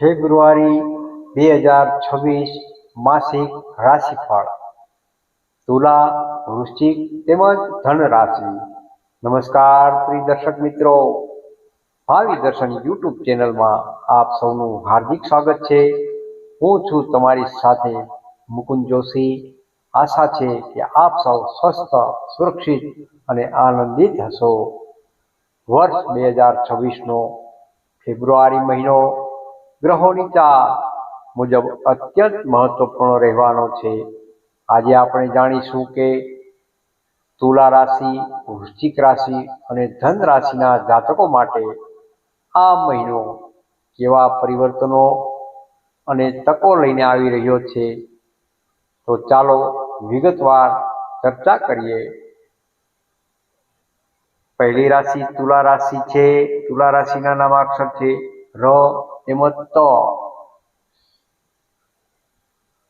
ફેબ્રુઆરી બે હજાર છવ્વીસ માસિક રાશિફળ. તુલા, વૃશ્ચિક તેમજ ધન રાશિ નમસ્કાર પ્રિય દર્શક મિત્રો. ભાવિ દર્શન યુટ્યુબ ચેનલમાં આપ સૌનું હાર્દિક સ્વાગત છે. હું છું તમારી સાથે મુકુંદ જોશી. આશા છે કે આપ સૌ સ્વસ્થ, સુરક્ષિત અને આનંદિત હશો. વર્ષ બે હજાર છવ્વીસનો ફેબ્રુઆરી મહિનો ગ્રહોની ચાર મુજબ અત્યંત મહત્વપૂર્ણ રહેવાનો છે. આજે આપણે જાણીશું કે તુલા રાશિ, વૃશ્ચિક રાશિ અને ધન રાશિના જાતકો માટે આ મહિનો કેવા પરિવર્તનો અને તકો લઈને આવી રહ્યો છે. તો ચાલો વિગતવાર ચર્ચા કરીએ. પહેલી રાશિ તુલા રાશિ છે. તુલા રાશિના નામાક્ષર છે ર. તેમજ ત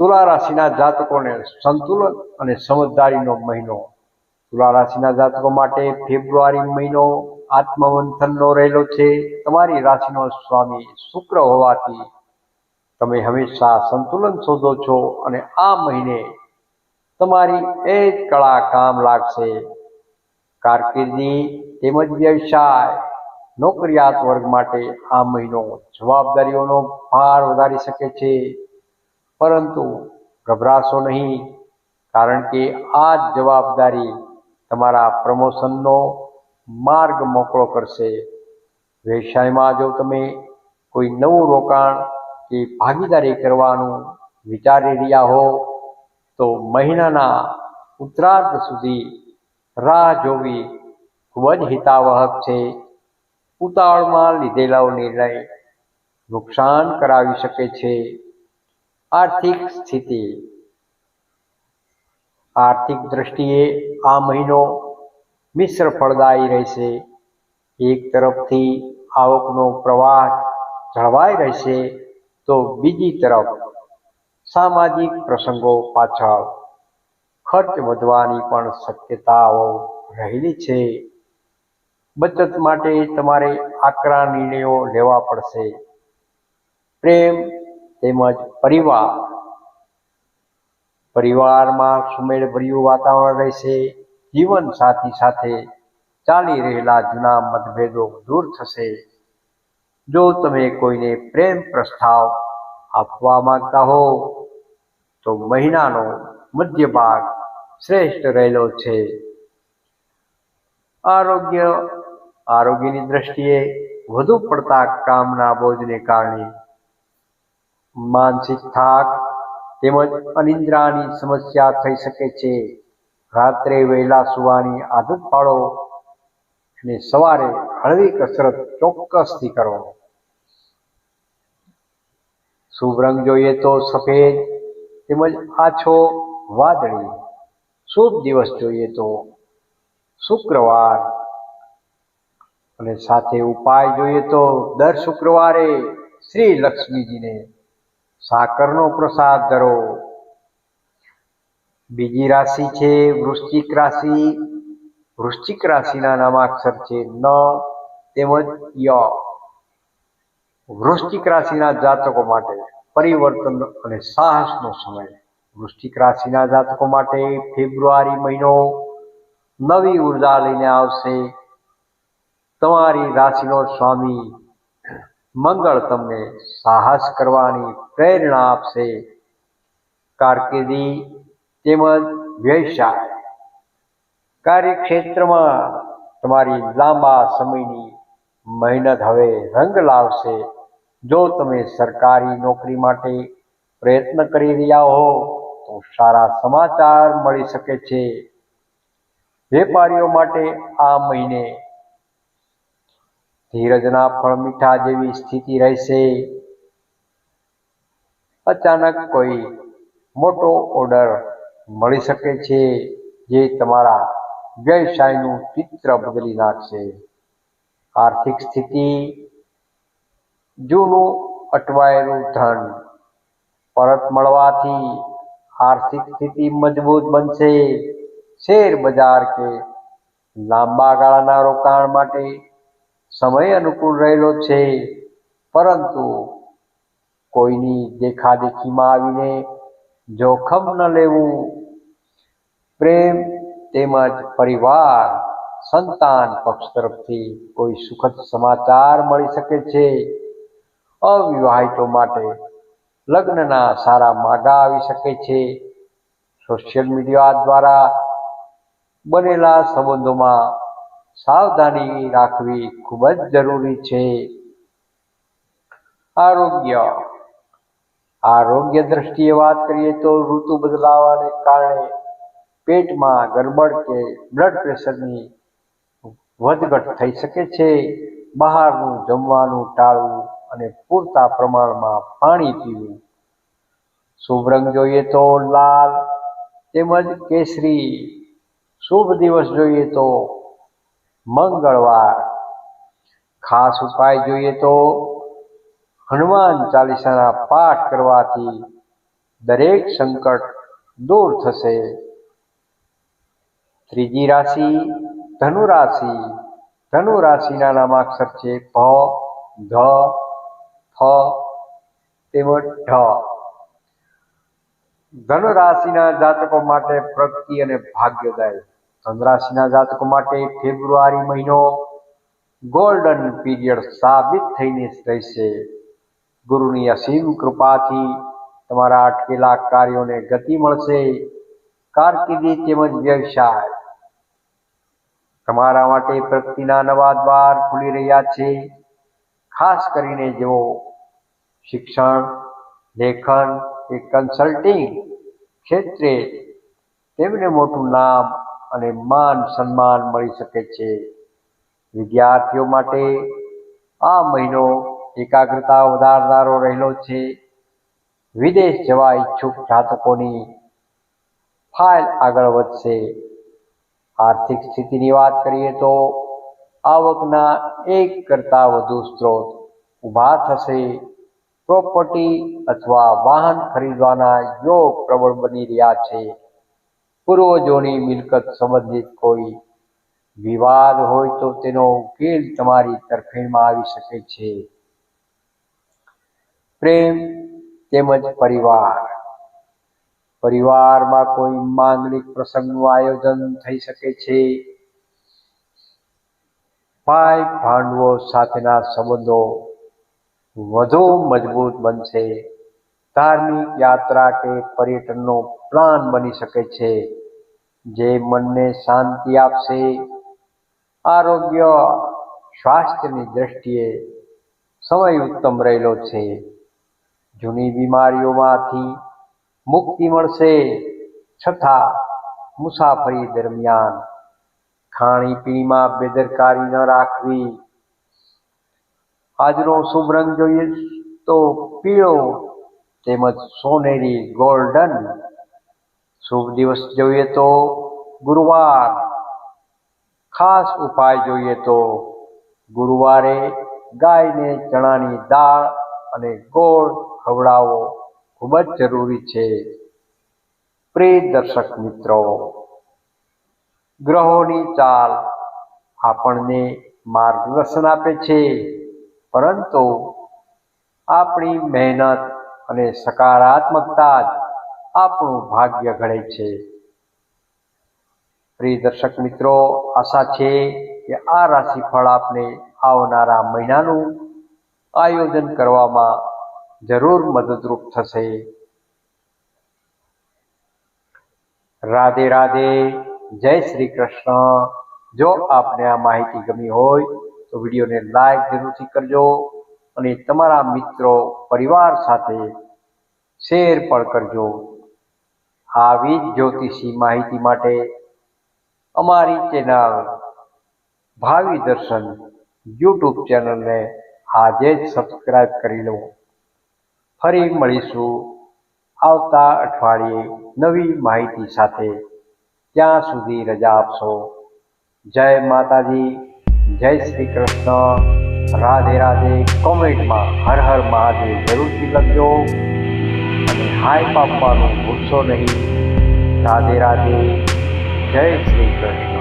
તુલા રાશિના જાતકોને સંતુલન અને સમજદારીનો મહિનો. તુલા રાશિના જાતકો માટે ફેબ્રુઆરી મહિનો આત્મમંથનનો રહેલો છે. તમારી રાશિનો સ્વામી શુક્ર હોવાથી તમે હંમેશા સંતુલન શોધો છો અને આ મહિને તમારી એ જ કળા કામ લાગશે. કારકિર્દી તેમજ વ્યવસાય નોકરિયાત વર્ગ માટે આ મહિનો જવાબદારીઓનો ભાર વધારી શકે છે. પરંતુ ગભરાશો નહીં, કારણ કે આ જવાબદારી તમારા પ્રમોશનનો માર્ગ મોકળો કરશે. વ્યવસાયમાં જો તમે કોઈ નવું રોકાણ કે ભાગીદારી કરવાનું વિચારી રહ્યા હો, તો મહિનાના ઉત્તરાર્ધ સુધી રાહ જોવી ખૂબ જ હિતાવહક છે. ઉતાવળમાં લીધેલાઓ નિર્ણય નુકસાન કરાવી શકે છે. આર્થિક સ્થિતિ. આર્થિક દ્રષ્ટિએ આ મહિનો મિશ્ર ફળદાયી રહેશે. એક તરફથી આવકનો પ્રવાહ જળવાઈ રહેશે તો બીજી તરફ સામાજિક પ્રસંગો પાછળ ખર્ચ વધવાની પણ શક્યતાઓ રહેલી છે. બચત માટે તમારે આકરા નિર્ણયો લેવા પડશે. પ્રેમ તેમજ પરિવાર. પરિવારમાં સુમેળભર્યું વાતાવરણ રહેશે. જીવન સાથી સાથે ચાલી રહેલા જૂના મતભેદો દૂર થશે. જો તમે કોઈને પ્રેમ પ્રસ્તાવ આપવા માંગતા હો, તો મહિનાનો મધ્ય ભાગ શ્રેષ્ઠ રહેલો છે. આરોગ્ય આરોગ્યની દ્રષ્ટિએ વધુ પડતા કામના બોજને કારણે માનસિક થાક તેમજ અનિદ્રાની સમસ્યા થઈ શકે છે. રાત્રે વહેલા સુવાની આદત પાડો અને સવારે હળવી કસરત ચોક્કસથી કરો. શુભ રંગ જોઈએ તો સફેદ તેમજ આછો વાદળી. શુભ દિવસ જોઈએ તો શુક્રવાર. અને સાથે ઉપાય જોઈએ તો દર શુક્રવારે શ્રી લક્ષ્મીજીને સાકરનો પ્રસાદ ધરો. બીજી રાશિ છે વૃશ્ચિક રાશિ. વૃશ્ચિક રાશિના નામાક્ષર છે ન તેમજ ય. વૃશ્ચિક રાશિના જાતકો માટે પરિવર્તન અને સાહસનો સમય. વૃશ્ચિક રાશિના જાતકો માટે ફેબ્રુઆરી મહિનો નવી ઊર્જા લઈને આવશે. તમારી રાશિનો સ્વામી, મંગળ તમને સાહસ કરવાની પ્રેરણા આપશે. કારકિર્દી તેમજ વ્યવસાય. કાર્યક્ષેત્રમાં તમારી લાંબા સમયની મહેનત હવે રંગ લાવશે. જો તમે સરકારી નોકરી માટે પ્રયત્ન કરી રહ્યા હો, તો સારા સમાચાર મળી શકે છે. વેપારીઓ માટે આ મહિને ધીરજના ફળ મીઠા જેવી સ્થિતિ રહેશે. અચાનક કોઈ મોટો ઓર્ડર મળી શકે છે જે તમારા વ્યવસાયનું ચિત્ર બદલી નાખશે. આર્થિક સ્થિતિ, જૂનું અટવાયેલું ધન, પરત મળવાથી આર્થિક સ્થિતિ મજબૂત બનશે. શેર બજાર કે લાંબા ગાળાના રોકાણ માટે સમય અનુકૂળ રહેલો છે. પરંતુ કોઈની દેખાદેખીમાં આવીને જોખમ ન લેવું, પ્રેમ તેમજ પરિવાર, સંતાન પક્ષ તરફથી કોઈ સુખદ સમાચાર મળી શકે છે. અવિવાહિતો માટે લગ્નના સારા માગા આવી શકે છે. સોશિયલ મીડિયા દ્વારા બનેલા સંબંધોમાં સાવધાની રાખવી ખૂબ જ જરૂરી છે. આરોગ્ય. આરોગ્ય દ્રષ્ટિએ વાત કરીએ તો ઋતુ બદલાવાને કારણે પેટમાં ગરબડ કે બ્લડ પ્રેશરની વધઘટ થઈ શકે છે. બહારનું જમવાનું ટાળવું અને પૂરતા પ્રમાણમાં પાણી પીવું. શુભ રંગ જોઈએ તો લાલ તેમજ કેસરી. શુભ દિવસ જોઈએ તો મંગળવાર. ખાસ ઉપાય જોઈએ તો હનુમાન ચાલીસાના પાઠ કરવાથી દરેક સંકટ દૂર થશે. ત્રીજી રાશિ ધનુ રાશિ ધનુ રાશિના નામાક્ષર છે ભ ધ, ફ, તેમજ ઢ. ધનુ રાશિના જાતકો માટે પ્રગતિ અને ભાગ્યોદય ધનુ જાતકો માટે ફેબ્રુઆરી મહિનો ગોલ્ડન પીરિયડ સાબિત થઈને રહેશે. ગુરુની અસીમ કૃપાથી તમારા અટકેલા કાર્યોને ગતિ મળશે. કારકિર્દી તેમજ વ્યવસાય. તમારા માટે પ્રગતિના નવા દ્વાર ખુલી રહ્યા છે. ખાસ કરીને જેઓ શિક્ષણ, લેખન કે કન્સલ્ટિંગ ક્ષેત્રે તેમને મોટું નામ અને માન સન્માન મળી શકે છે. વિદ્યાર્થીઓ માટે આ મહિનો એકાગ્રતા વધારનારો રહેલો છે. વિદેશ જવા ઈચ્છુક જાતકોની ફાઇલ આગળ વધશે. આર્થિક સ્થિતિની વાત કરીએ તો આવકના એક કરતાં વધુ સ્ત્રોત ઊભા થશે. પ્રોપર્ટી અથવા વાહન ખરીદવાના યોગ પ્રબળ બની રહ્યા છે. પૂર્વજોની મિલકત સંબંધિત કોઈ વિવાદ હોય તો તેનો ઉકેલ તમારી તરફેણમાં આવી શકે છે. પ્રેમ તેમજ પરિવાર. પરિવારમાં કોઈ માંગલિક પ્રસંગનું આયોજન થઈ શકે છે. ભાઈ ભાંડવો સાથેના સંબંધો વધુ મજબૂત બનશે. ધાર્મિક યાત્રા કે પર્યટનનો પ્લાન બની શકે છે, જે મનને શાંતિ આપશે. આરોગ્ય, સ્વાસ્થ્યની દ્રષ્ટિએ સમય ઉત્તમ રહેલો છે. જૂની બીમારીઓમાંથી મુક્તિ મળશે છતાં મુસાફરી દરમિયાન ખાણીપીણીમાં બેદરકારી ન રાખવી. આજનો શુભ રંગ જોઈએ તો પીળો તેમજ સોનેરી ગોલ્ડન શુભ દિવસ જોઈએ તો ગુરુવાર. ખાસ ઉપાય જોઈએ તો ગુરુવારે ગાયને ચણાની દાળ અને ગોળ ખવડાવવો ખૂબ જ જરૂરી છે. પ્રિય દર્શક મિત્રો, ગ્રહોની ચાલ આપણને માર્ગદર્શન આપે છે, પરંતુ આપણી મહેનત અને સકારાત્મકતા જ આપણું ભાગ્ય ઘડે છે. પ્રિય દર્શક મિત્રો, આશા છે કે આ રાશિફળ આપને આવનારા મહિનાનું આયોજન કરવામાં જરૂર મદદરૂપ થશે. રાધે રાધે, જય શ્રી કૃષ્ણ. જો આપને આ માહિતી ગમી હોય, તો વિડીયોને લાઈક જરૂરથી કરજો. અને તમારા મિત્રો પરિવાર સાથે શેર પણ કરજો. આવી જ જ્યોતિષી માહિતી માટે અમારી ચેનલ ભાવિ દર્શન યુટ્યુબ ચેનલને આજે જ સબસ્ક્રાઈબ કરી લો. ફરી મળીશું આવતા અઠવાડિયે નવી માહિતી સાથે. ત્યાં સુધી રજા આપશો. જય માતાજી. જય શ્રી કૃષ્ણ. રાધે રાધે કોમેન્ટમાં હર હર મહાદેવ જરૂરથી લખજો. અને હાઈપ આપવાનું ભૂલશો નહીં. રાધે રાધે જય શ્રી કૃષ્ણ.